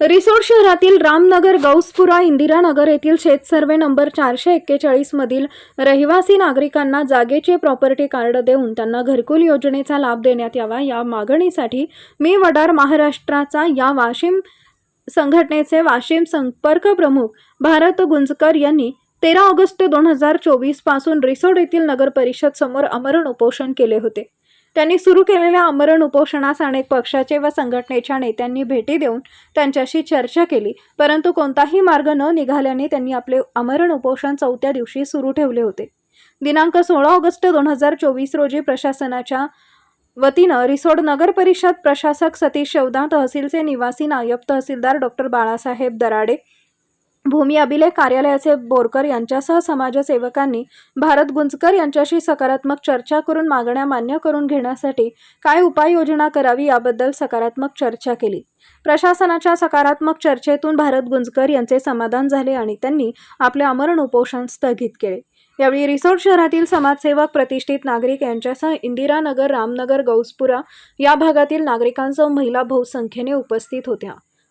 रिसोड शहरातील रामनगर गौसपुरा इंदिरानगर येथील शेत सर्वे नंबर चारशे एक्केचाळीसमधील रहिवासी नागरिकांना जागेचे प्रॉपर्टी कार्ड देऊन त्यांना घरकुल योजनेचा लाभ देण्यात यावा या मागणीसाठी मी वडार महाराष्ट्राचा या वाशिम संघटनेचे वाशिम संपर्क प्रमुख भारत गुंजकर यांनी तेरा ऑगस्ट दोन हजार चोवीसपासून रिसोड येथील नगर परिषद समोर आमरण उपोषण केले होते. त्यांनी सुरू केलेल्या आमरण उपोषणास अनेक पक्षाचे व संघटनेच्या नेत्यांनी भेटी देऊन त्यांच्याशी चर्चा केली. परंतु कोणताही मार्ग न निघाल्याने त्यांनी आपले आमरण उपोषण चौथ्या दिवशी सुरू ठेवले होते. दिनांक सोळा ऑगस्ट दोन हजार चोवीस रोजी प्रशासनाच्या वतीनं रिसोड नगर परिषद प्रशासक सतीश शेवदा तहसीलचे निवासी नायब तहसीलदार डॉक्टर बाळासाहेब दराडे भूमी अभिलेख कार्यालयाचे बोरकर यांच्यासह समाजसेवकांनी भारत गुंजकर यांच्याशी सकारात्मक चर्चा करून मागण्या मान्य करून घेण्यासाठी काय उपाययोजना करावी याबद्दल सकारात्मक चर्चा केली. प्रशासनाच्या सकारात्मक चर्चेतून भारत गुंजकर यांचे समाधान झाले आणि त्यांनी आपले आमरण उपोषण स्थगित केले. यावेळी रिसोड शहरातील समाजसेवक प्रतिष्ठित नागरिक यांच्यासह इंदिरानगर रामनगर गौसपुरा या भागातील नागरिकांसह महिला बहुसंख्येने उपस्थित होत्या.